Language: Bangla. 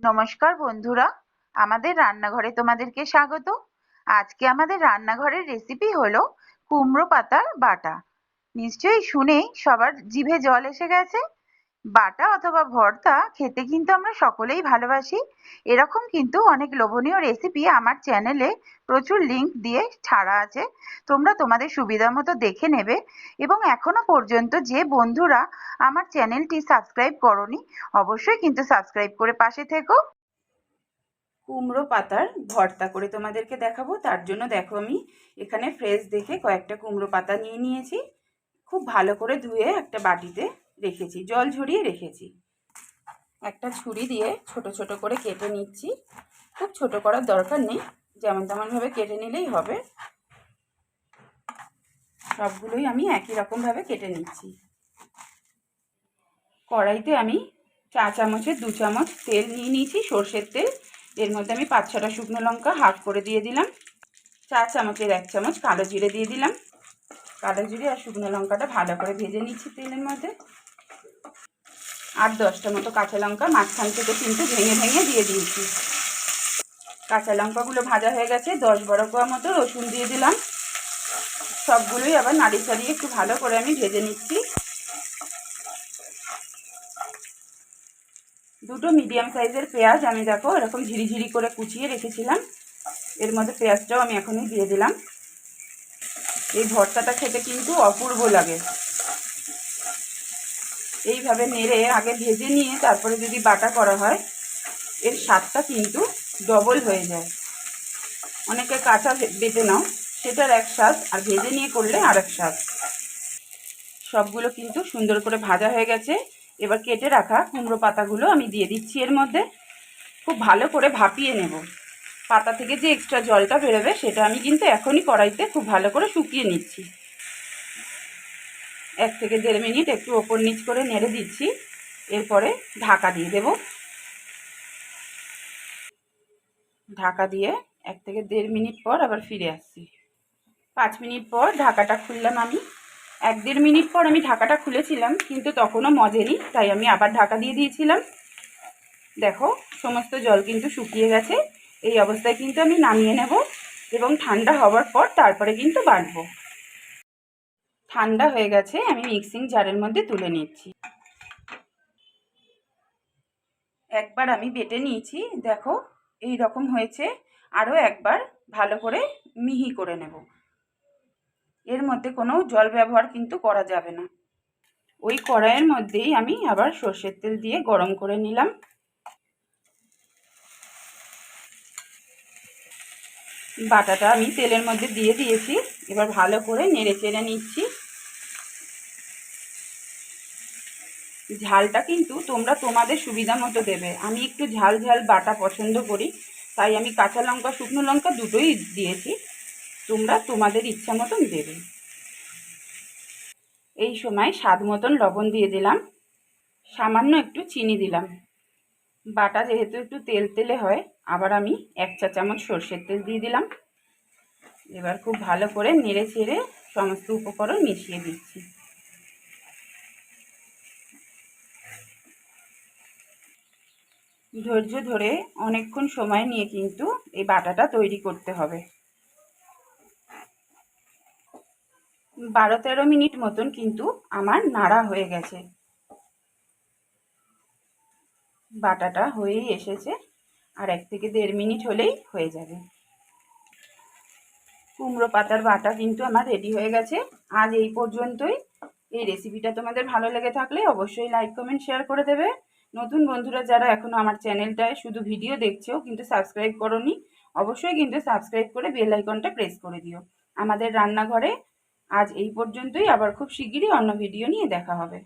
নমস্কার বন্ধুরা, আমাদের রান্নাঘরে তোমাদেরকে স্বাগত। আজকে আমাদের রান্নাঘরের রেসিপি হলো কুমড়ো পাতার বাটা। নিশ্চয়ই শুনেই সবার জিভে জল এসে গেছে। বাটা অথবা ভর্তা খেতে কিন্তু আমরা সকলেই ভালোবাসি। এরকম কিন্তু অনেক লোভনীয় রেসিপি আমার চ্যানেলে প্রচুর লিংক দিয়ে ছাড়া আছে। তোমরা তোমাদের সুবিধা মতো দেখে নেবে। এবং এখনও পর্যন্ত যে বন্ধুরা আমার চ্যানেলটি সাবস্ক্রাইব করনি, অবশ্যই কিন্তু সাবস্ক্রাইব করে পাশে থেকো। কুমড়ো পাতার ভর্তা করে তোমাদেরকে দেখাবো। তার জন্য দেখো আমি এখানে ফ্রেশ দেখে কয়েকটা কুমড়ো পাতা নিয়ে নিয়েছি। খুব ভালো করে ধুয়ে একটা বাটিতে রেখেছি, জল ঝরিয়ে রেখেছি। একটা ছুরি দিয়ে ছোট ছোট করে কেটে নিচ্ছি। খুব ছোট করার দরকার নেই, যেমন তেমনভাবে কেটে নিলেই হবে। সবগুলোই আমি একই রকমভাবে কেটে নিচ্ছি। কড়াইতে আমি চা চামচের দু চামচ তেল নিয়ে নিয়েছি, সর্ষের তেল। এর মধ্যে আমি পাঁচ ছটা শুকনো লঙ্কা হাফ করে দিয়ে দিলাম। চা চামচের এক চামচ কালো জিরে দিয়ে দিলাম। কালো জিরে আর শুকনো লঙ্কাটা ভালো করে ভেজে নিচ্ছি তেলের মধ্যে। আর দশটা মতো কাঁচা লঙ্কা মাঝখান থেকে কিন্তু ভেঙে ভেঙে দিয়ে দিয়েছি। কাঁচা লঙ্কাগুলো ভাজা হয়ে গেছে, দশ বারো কোয়া মতো রসুন দিয়ে দিলাম। সবগুলোই আবার নাড়ি ছাড়িয়ে একটু ভালো করে আমি ভেজে নিচ্ছি। দুটো মিডিয়াম সাইজের পেঁয়াজ আমি দেখো এরকম ঝিরিঝিরি করে কুচিয়ে রেখেছিলাম। এর মধ্যে পেঁয়াজটাও আমি এখনই দিয়ে দিলাম। এই ভর্তাটা খেতে কিন্তু অপূর্ব লাগে। এইভাবে নেড়ে আগে ভেজে নিয়ে তারপরে যদি বাটা করা হয়, এর স্বাদটা কিন্তু ডবল হয়ে যায়। অনেকে কাঁচা বেটে নাও, সেটার এক স্বাদ, আর ভেজে নিয়ে করলে আর এক স্বাদ। সবগুলো কিন্তু সুন্দর করে ভাজা হয়ে গেছে। এবার কেটে রাখা কুমড়ো পাতাগুলো আমি দিয়ে দিচ্ছি এর মধ্যে। খুব ভালো করে ভাপিয়ে নেব। পাতা থেকে যে এক্সট্রা জলটা বেরোবে, সেটা আমি কিন্তু এখনই কড়াইতে খুব ভালো করে শুকিয়ে নিচ্ছি। এক থেকে দেড় মিনিট একটু ওপর নিচ করে নেড়ে দিচ্ছি। এরপরে ঢাকা দিয়ে দেব। ঢাকা দিয়ে এক থেকে দেড় মিনিট পর আবার ফিরে আসছি। পাঁচ মিনিট পর ঢাকাটা খুললাম আমি। এক দেড় মিনিট পর আমি ঢাকাটা খুলেছিলাম, কিন্তু তখনও মজেনি, তাই আমি আবার ঢাকা দিয়ে দিয়েছিলাম। দেখো, সমস্ত জল কিন্তু শুকিয়ে গেছে। এই অবস্থায় কিন্তু আমি নামিয়ে নেব এবং ঠান্ডা হওয়ার পর তারপরে কিন্তু বাটবো ঠান্ডা হয়ে গেছে, আমি মিক্সিং জারের মধ্যে তুলে নিচ্ছি। একবার আমি বেটে নিয়েছি, দেখো এই রকম হয়েছে, আরও একবার ভালো করে মিহি করে নেব। এর মধ্যে কোনো জল ব্যবহার কিন্তু করা যাবে না। ওই কড়াইয়ের মধ্যেই আমি আবার সর্ষের তেল দিয়ে গরম করে নিলাম। বাটাটা আমি তেলের মধ্যে দিয়ে দিয়েছি, এবার ভালো করে নেড়ে চেড়ে নিচ্ছি। ঝালটা কিন্তু তোমরা তোমাদের সুবিধা মতো দেবে। আমি একটু ঝাল ঝাল বাটা পছন্দ করি, তাই আমি কাঁচা লঙ্কা, শুকনো লঙ্কা দুটোই দিয়েছি। তোমরা তোমাদের ইচ্ছা মতন দেবে। এই সময় স্বাদ মতন লবণ দিয়ে দিলাম। সামান্য একটু চিনি দিলাম। বাটা যেহেতু একটু তেল তেলে হয়, আবার আমি এক চা চামচ সর্ষের তেল দিয়ে দিলাম। এবার খুব ভালো করে নেড়ে চেড়ে সমস্ত উপকরণ মিশিয়ে দিচ্ছি। ধৈর্য ধরে অনেকক্ষণ সময় নিয়ে কিন্তু এই বাটাটা তৈরি করতে হবে। বারো তেরো মিনিট মতন কিন্তু আমার নাড়া হয়ে গেছে। বাটাটা হয়েই এসেছে, আর এক থেকে দেড় মিনিট হলেই হয়ে যাবে। কুমড়ো পাতার বাটা কিন্তু আমার রেডি হয়ে গেছে। আজ এই পর্যন্তই। এই রেসিপিটা তোমাদের ভালো লেগে থাকলে অবশ্যই লাইক কমেন্ট শেয়ার করে দেবে। নতুন বন্ধুরা যারা এখনও আমার চ্যানেলটায় শুধু ভিডিও দেখছেও কিন্তু সাবস্ক্রাইব করনি, অবশ্যই কিন্তু সাবস্ক্রাইব করে বেল আইকনটা প্রেস করে দিও। আমাদের রান্নাঘরে আজ এই পর্যন্তই। আবার খুব শিগগিরই অন্য ভিডিও নিয়ে দেখা হবে।